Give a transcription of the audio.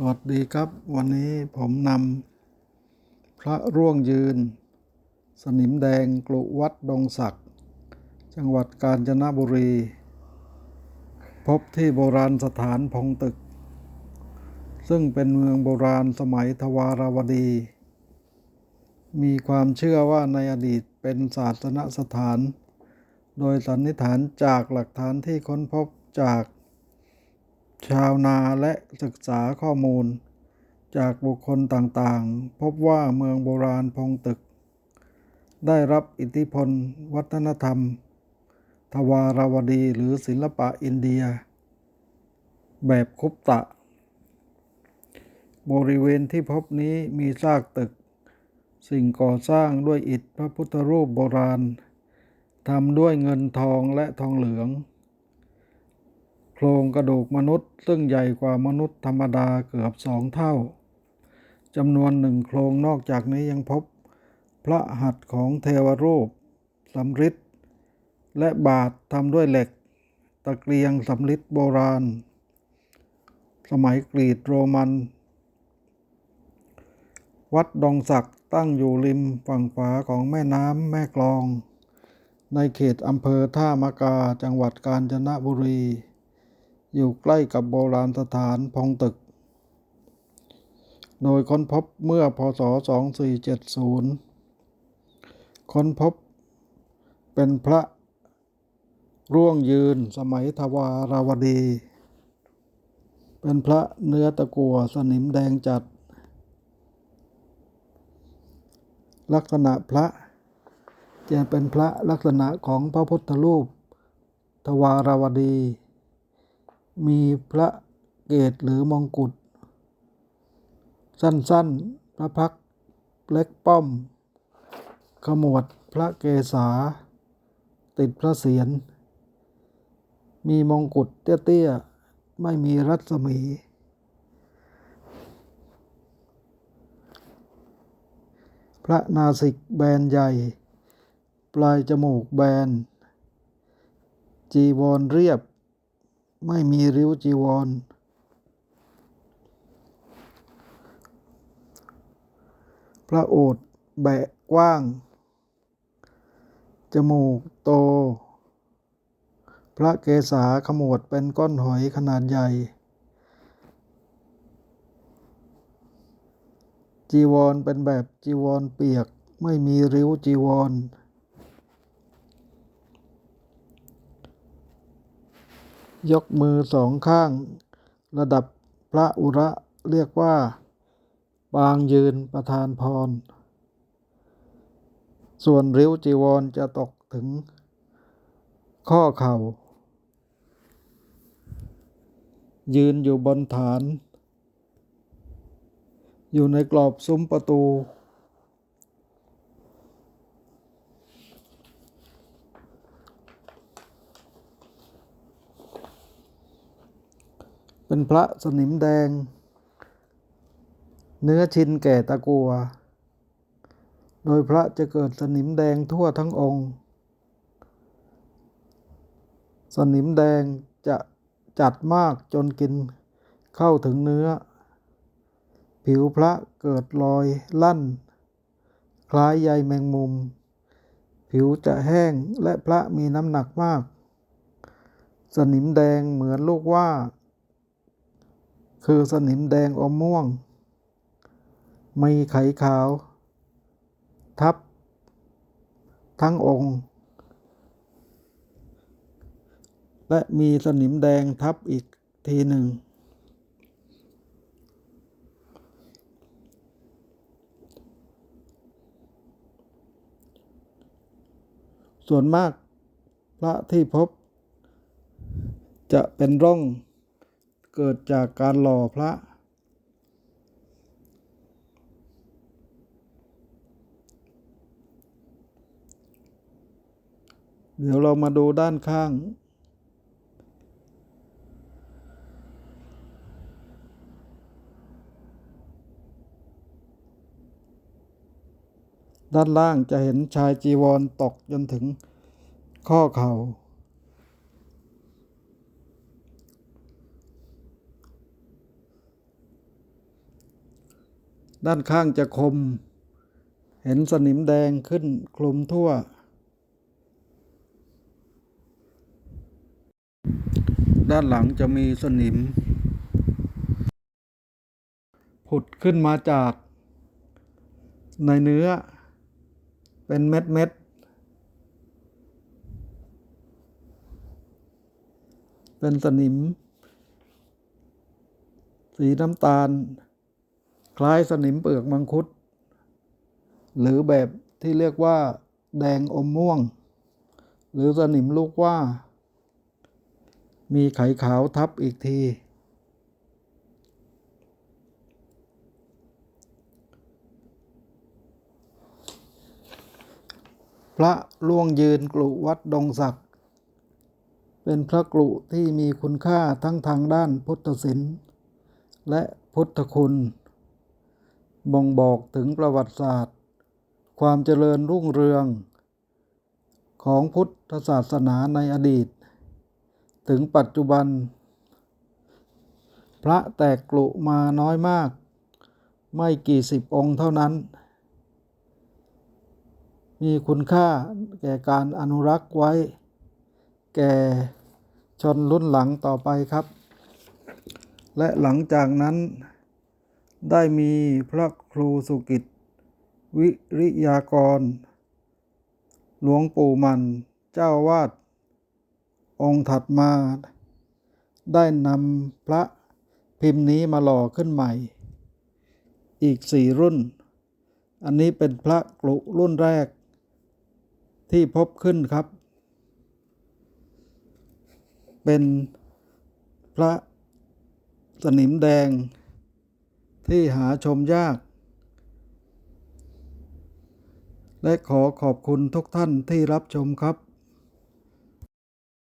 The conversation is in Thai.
สวัสดีครับวันนี้ผมนำพระร่วงยืน สนิมแดงกลุวัดดงศักดิ์จังหวัดกาญจนบุรี พบที่โบราณสถานพงตึก ซึ่งเป็นเมืองโบราณสมัยทวารวดี มีความเชื่อว่าในอดีตเป็นศาสนสถาน โดยสันนิษฐานจากหลักฐานที่ค้นพบจาก ชาวนาและศึกษาข้อมูล จากบุคคลต่างๆ พบว่าเมืองโบราณพงตึก ได้รับอิทธิพล วัฒนธรรม ทวารวดีหรือศิลปะอินเดีย แบบคุปตะ บริเวณที่พบนี้มีซากตึก สิ่งก่อสร้างด้วยอิฐพระพุทธรูปโบราณทำด้วยเงินทองและทองเหลือง โครงกระดูกมนุษย์ ซึ่งใหญ่กว่ามนุษย์ธรรมดาเกือบสองเท่าจำนวนหนึ่งโครงนอกจากนี้ยังพบ พระหัตถ์ของเทวรูปสำริดและบาททำด้วยเหล็ก ตะเกียงสำริดโบราณ สมัยกรีกโรมัน วัดดองศักดิ์ตั้งอยู่ริมฝั่งขวาของแม่น้ำแม่กลอง ในเขตอำเภอท่ามะกาจังหวัดกาญจนบุรี อยู่ใกล้กับโบราณสถานพงตึก โดยค้นพบเมื่อพศ 2470 ค้นพบเป็นพระร่วงยืนสมัยทวาราวดี เป็นพระเนื้อตะกัวสนิมแดงจัด ลักษณะพระจะเป็นพระลักษณะของพระพุทธรูป ทวาราวดี มีพระเกศหรือมงกุฎสั้นๆ พระพักเล็กป้อม ขมวดพระเกศา ติดพระเศียร มีมงกุฎเตี้ยๆ ไม่มีรัศมี พระนาสิกแบนใหญ่ ปลายจมูกแบน จีวรเรียบ ไม่มีริ้วจีวร พระโอษฐ์แบะกว้าง จมูกโต พระเกศาขมวดเป็นก้อนหอยขนาดใหญ่ จีวรเป็นแบบจีวรเปียกไม่มีริ้วจีวร ยกมือสองข้าง ระดับพระอุระเรียกว่า ปางยืนประธานพร ส่วนริ้วจีวรจะตกถึง ข้อเข่า ยืนอยู่บนฐาน อยู่ในกรอบซุ้มประตู เป็นพระสนิมแดง เนื้อชินแก่ตะกัว โดยพระจะเกิดสนิมแดงทั่วทั้งองค์ สนิมแดงจะจัดมากจนกินเข้าถึงเนื้อ ผิวพระเกิดรอยลั่น คล้ายใยแมงมุม ผิวจะแห้งและพระมีน้ำหนักมาก สนิมแดงเหมือนลูกว่า คือสนิมแดงอมม่วง มีไขขาว ทับ ทั้งองค์ และมีสนิมแดงทับอีกทีหนึ่ง ส่วนมากพระที่พบจะเป็นร่อง เกิดจากการหล่อพระ เดี๋ยวเรามาดูด้านข้าง ด้านล่างจะเห็นชายจีวรตกจนถึงข้อเข่า ด้านข้างจะคม เห็นสนิมแดงขึ้นคลุมทั่ว ด้านหลังจะมีสนิม ผุดขึ้นมาจากในเนื้อ เป็นเม็ดเม็ดเป็นสนิม สีน้ำตาล คล้ายสนิมเปลือกมังคุด หรือแบบที่เรียกว่า แดงอมม่วง หรือสนิมลูกว่า มีไขขาวทับอีกที พระล่วงยืนกลุวัดดงศักดิ์เป็นพระกลุที่มีคุณค่าทั้งทางด้านพุทธศิลป์และพุทธคุณ บ่งบอกถึงประวัติศาสตร์ ความเจริญรุ่งเรือง ของพุทธศาสนาในอดีต ถึงปัจจุบัน พระแตกกลุมาน้อยมาก ไม่กี่สิบองค์เท่านั้น มีคุณค่าแก่การอนุรักษ์ไว้ แก่ชนรุ่นหลังต่อไปครับ และหลังจากนั้น ได้มีพระครูสุกิจวิริยากร หลวงปู่มันเจ้าวาด องค์ถัดมา ได้นำพระพิมพ์นี้มาหล่อขึ้นใหม่ อีกสี่รุ่น อันนี้เป็นพระกลุรุ่นแรก ที่พบขึ้นครับ เป็นพระสนิมแดง ที่หาชมยาก และขอขอบคุณทุกท่านที่รับชมครับ